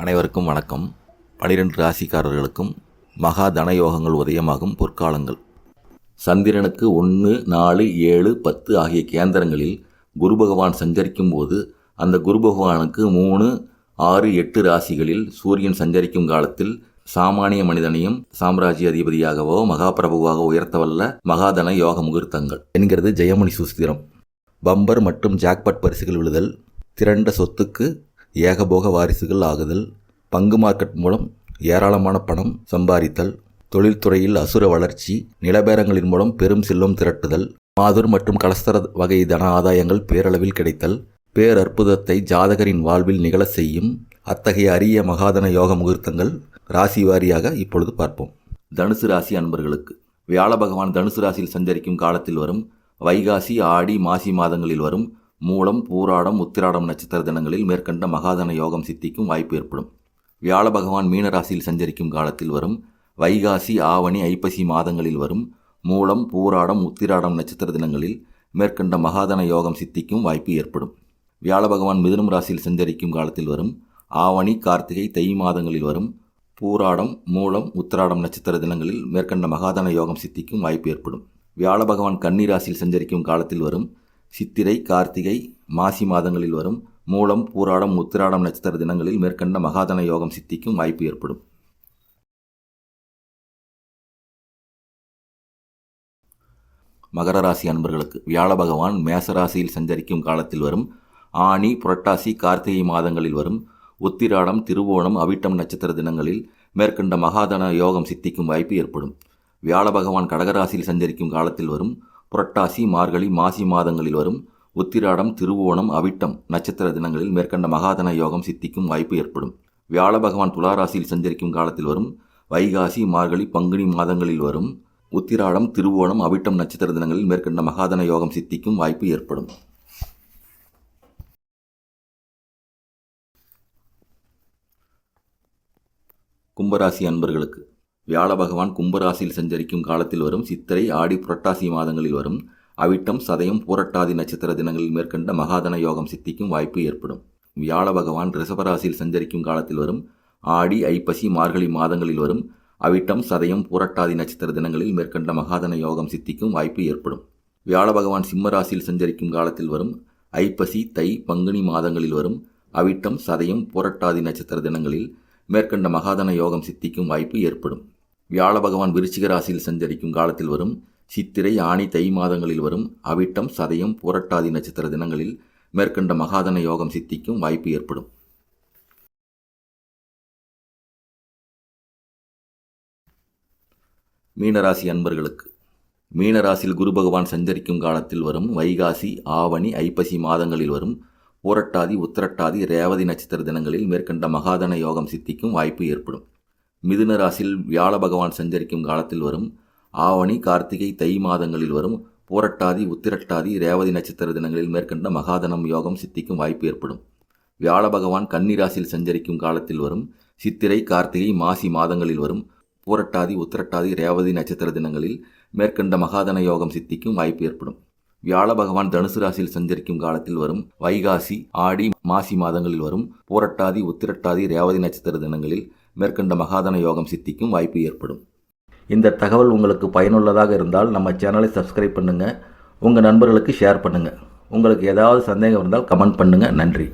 அனைவருக்கும் வணக்கம். பனிரெண்டு ராசிக்காரர்களுக்கும் மகா தனயோகங்கள் உதயமாகும் பொற்காலங்கள். சந்திரனுக்கு ஒன்று நாலு ஏழு பத்து ஆகிய கேந்திரங்களில் குரு பகவான் சஞ்சரிக்கும் போது அந்த குரு பகவானுக்கு மூணு ஆறு எட்டு ராசிகளில் சூரியன் சஞ்சரிக்கும் காலத்தில் சாமானிய மனிதனையும் சாம்ராஜ்ய அதிபதியாகவோ மகாபிரபுவாக உயர்த்தவல்ல மகாதன யோக முகூர்த்தங்கள் என்கிறது ஜெயமணி சூஸ்திரம். பம்பர் மற்றும் ஜாக்பட் பரிசுகள் விழுதல். திரண்ட சொத்துக்கு ஏகபோக வாரிசுகள் ஆகுதல் பங்கு மார்க்கெட் மூலம் ஏராளமான பணம் சம்பாதித்தல் தொழில்துறையில் அசுர வளர்ச்சி நிலபேரங்களின் மூலம் பெரும் செல்வம் திரட்டுதல் மாதுர் மற்றும் கலஸ்தர வகை தன ஆதாயங்கள் பேரளவில் கிடைத்தல் பேரற்புதத்தை ஜாதகரின் வாழ்வில் நிகழ செய்யும் அத்தகைய அரிய மகாதன யோக முகூர்த்தங்கள் ராசி வாரியாக இப்பொழுது பார்ப்போம். தனுசு ராசி அன்பர்களுக்கு வியாழ பகவான் தனுசு ராசியில் சஞ்சரிக்கும் காலத்தில் வரும் வைகாசி ஆடி மாசி மாதங்களில் வரும் மூலம் பூராடம் உத்திராடம் நட்சத்திர தினங்களில் மேற்கண்ட மகாதன யோகம் சித்திக்கும் வாய்ப்பு ஏற்படும். வியாழ பகவான் மீனராசியில் சஞ்சரிக்கும் காலத்தில் வரும். வைகாசி ஆவணி ஐப்பசி மாதங்களில் வரும். மூலம் பூராடம் உத்திராடம் நட்சத்திர தினங்களில் மேற்கண்ட மகாதன யோகம் சித்திக்கும் வாய்ப்பு ஏற்படும். வியாழ பகவான் மிதுனம் ராசியில் சஞ்சரிக்கும் காலத்தில் வரும். ஆவணி கார்த்திகை தை மாதங்களில் வரும். பூராடம் மூலம் உத்திராடம் நட்சத்திர தினங்களில் மேற்கண்ட மகாதன யோகம் சித்திக்கும் வாய்ப்பு ஏற்படும். வியாழ பகவான் கன்னி ராசியில் சஞ்சரிக்கும் காலத்தில் வரும். சித்திரை கார்த்திகை மாசி மாதங்களில் வரும் மூலம் பூராடம் உத்திராடம் நட்சத்திர தினங்களில் மேற்கண்ட மகாதன யோகம் சித்திக்கும் வாய்ப்பு ஏற்படும். மகர ராசி அன்பர்களுக்கு வியாழ பகவான் மேசராசியில் சஞ்சரிக்கும் காலத்தில் வரும். ஆணி புரட்டாசி கார்த்திகை மாதங்களில் வரும். உத்திராடம் திருவோணம் அவிட்டம் நட்சத்திர தினங்களில் மேற்கண்ட மகாதன யோகம் சித்திக்கும் வாய்ப்பு ஏற்படும். வியாழ பகவான் கடகராசியில் சஞ்சரிக்கும் காலத்தில் வரும். புரட்டாசி மார்கழி மாசி மாதங்களில் வரும் உத்திராடம் திருவோணம் அவிட்டம் நட்சத்திர தினங்களில் மேற்கண்ட மகாதன யோகம் சித்திக்கும் வாய்ப்பு ஏற்படும். வியாழ பகவான் துளாராசியில் சஞ்சரிக்கும் காலத்தில் வரும் வைகாசி மார்கழி பங்குனி மாதங்களில் வரும் உத்திராடம் திருவோணம் அவிட்டம் நட்சத்திர தினங்களில் மேற்கண்ட மகாதன யோகம் சித்திக்கும் வாய்ப்பு ஏற்படும். கும்பராசி அன்பர்களுக்கு வியாழ பகவான் கும்பராசியில் சஞ்சரிக்கும் காலத்தில் வரும் சித்திரை ஆடி புரட்டாசி மாதங்களில் வரும். அவிட்டம் சதயம் பூரட்டாதி நட்சத்திர தினங்களில் மேற்கண்ட மகாதன யோகம் சித்திக்கும் வாய்ப்பு ஏற்படும். வியாழ பகவான் ரிஷபராசியில் சஞ்சரிக்கும் காலத்தில் வரும். ஆடி ஐப்பசி மார்கழி மாதங்களில் வரும். அவிட்டம் சதயம் பூரட்டாதி நட்சத்திர தினங்களில் மேற்கண்ட மகாதன யோகம் சித்திக்கும் வாய்ப்பு ஏற்படும். வியாழ பகவான் சிம்மராசியில் சஞ்சரிக்கும் காலத்தில் வரும். ஐப்பசி தை பங்குனி மாதங்களில் வரும். அவிட்டம் சதயம் புரட்டாதி நட்சத்திர தினங்களில் மேற்கண்ட மகாதன யோகம் சித்திக்கும் வாய்ப்பு ஏற்படும். வியாழ பகவான் விருச்சிக ராசியில் சஞ்சரிக்கும் காலத்தில் வரும். சித்திரை ஆணி தை மாதங்களில் வரும். அவிட்டம் சதயம் புரட்டாதி நட்சத்திர தினங்களில் மேற்கண்ட மகாதன யோகம் சித்திக்கும் வாய்ப்பு ஏற்படும். மீனராசி அன்பர்களுக்கு மீனராசியில் குரு பகவான் சஞ்சரிக்கும் காலத்தில் வரும். வைகாசி ஆவணி ஐப்பசி மாதங்களில் வரும். பூரட்டாதி உத்திரட்டாதி ரேவதி நட்சத்திர தினங்களில் மேற்கண்ட மகாதன யோகம் சித்திக்கும் வாய்ப்பு ஏற்படும். மிதுன ராசியில் வியாழ பகவான் சஞ்சரிக்கும் காலத்தில் வரும். ஆவணி கார்த்திகை தை மாதங்களில் வரும். பூரட்டாதி உத்திரட்டாதி ரேவதி நட்சத்திர தினங்களில் மேற்கண்ட மகாதனம் யோகம் சித்திக்கும் வாய்ப்பு ஏற்படும். வியாழ பகவான் கன்னிராசியில் சஞ்சரிக்கும் காலத்தில் வரும். சித்திரை கார்த்திகை மாசி மாதங்களில் வரும். பூரட்டாதி உத்திரட்டாதி ரேவதி நட்சத்திர தினங்களில் மேற்கண்ட மகாதன யோகம் சித்திக்கும் வாய்ப்பு ஏற்படும். வியாழ பகவான் தனுசு ராசியில் சஞ்சரிக்கும் காலத்தில் வரும் வைகாசி ஆடி மாசி மாதங்களில் வரும் பூரட்டாதி உத்திரட்டாதி ரேவதி நட்சத்திர தினங்களில் மேற்கண்ட மகாதன யோகம் சித்திக்கும் வாய்ப்பு ஏற்படும். இந்த தகவல் உங்களுக்கு பயனுள்ளதாக இருந்தால் நம்ம சேனலை சப்ஸ்கிரைப் பண்ணுங்கள் உங்கள் நண்பர்களுக்கு ஷேர் பண்ணுங்கள் உங்களுக்கு ஏதாவது சந்தேகம் இருந்தால் கமெண்ட் பண்ணுங்கள் நன்றி.